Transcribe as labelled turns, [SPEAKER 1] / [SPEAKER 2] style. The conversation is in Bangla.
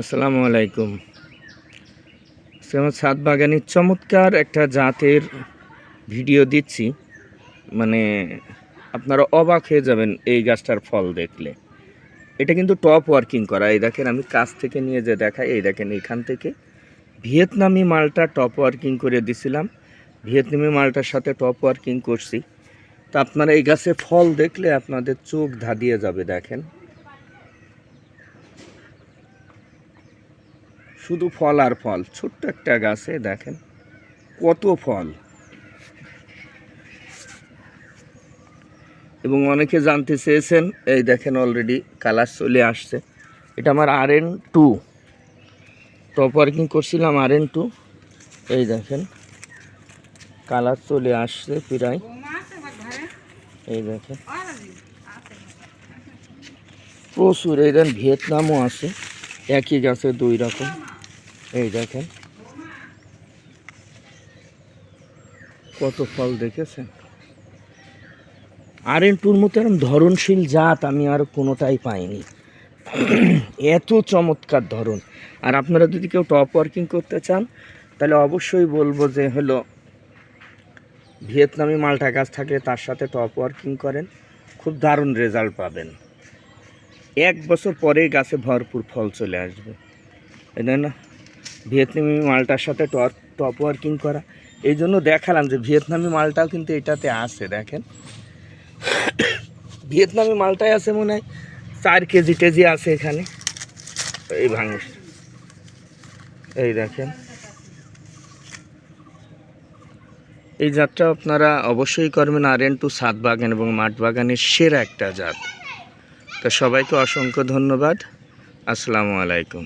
[SPEAKER 1] আসসালামু আলাইকুম। আমার ছাদ বাগানের চমৎকার একটা জাতের ভিডিও দিচ্ছি। মানে আপনারা অবাক হয়ে যাবেন এই গাছটার ফল দেখলে। এটা কিন্তু টপ ওয়ার্কিং করা। এই দেখেন, আমি কাছ থেকে নিয়ে যে দেখাই, এই দেখেন এখান থেকে। ভিয়েতনামি মালটা টপ ওয়ার্কিং করে দিছিলাম। ভিয়েতনামি মালটার সাথে টপ ওয়ার্কিং করছি। তা আপনারা এই গাছে ফল দেখলে আপনাদের চোখ ধাঁধিয়ে যাবে, দেখেন। শুধু ফল আর ফল। ছোট্ট একটা গাছে দেখেন কত ফল। এবং অনেকে জানতে চেয়েছেন, এই দেখেন অলরেডি কালার চলে আসছে। এটা আমার R N to top working করছিলাম আর এন টু এই দেখেন কালার চলে আসছে প্রায়। এই দেখেন প্রচুর। এই দেখেন ভিয়েতনামও আছে। একই গাছে দুই রকম। এই দেখেন। কত ফল দেখেছেন? আর এন টুর মতো এরকম ধরনশীল জাত আমি আর কোনোটাই পাইনি। এত চমৎকার ধরন। আর আপনারা যদি কেউ টপ ওয়ার্কিং করতে চান, তাহলে অবশ্যই বলব যে হলো, ভিয়েতনামি মালটা গাছ থাকলে তার সাথে টপ ওয়ার্কিং করেন, খুব দারুণ রেজাল্ট পাবেন। এক বছর পরে গাছে ভরপুর ফল চলে আসবে। না? ভিয়েতনামি মালটার সাথে টপ টপ ওয়ার্কিং করা। এই জন্য দেখালাম যে ভিয়েতনামি মালটাও কিন্তু এটাতে আছে, দেখেন। ভিয়েতনামি মালটাই আছে মনে হয়, চার কেজি টেজি আছে এখানে। এই ভাঙস এই দেখেন। এই জাতটা আপনারা অবশ্যই করবেন আর এন টু সাত বাগান এবং মাঠ বাগানের সেরা একটা জাত। তো সবাইকে অসংখ্য ধন্যবাদ। আসসালামু আলাইকুম।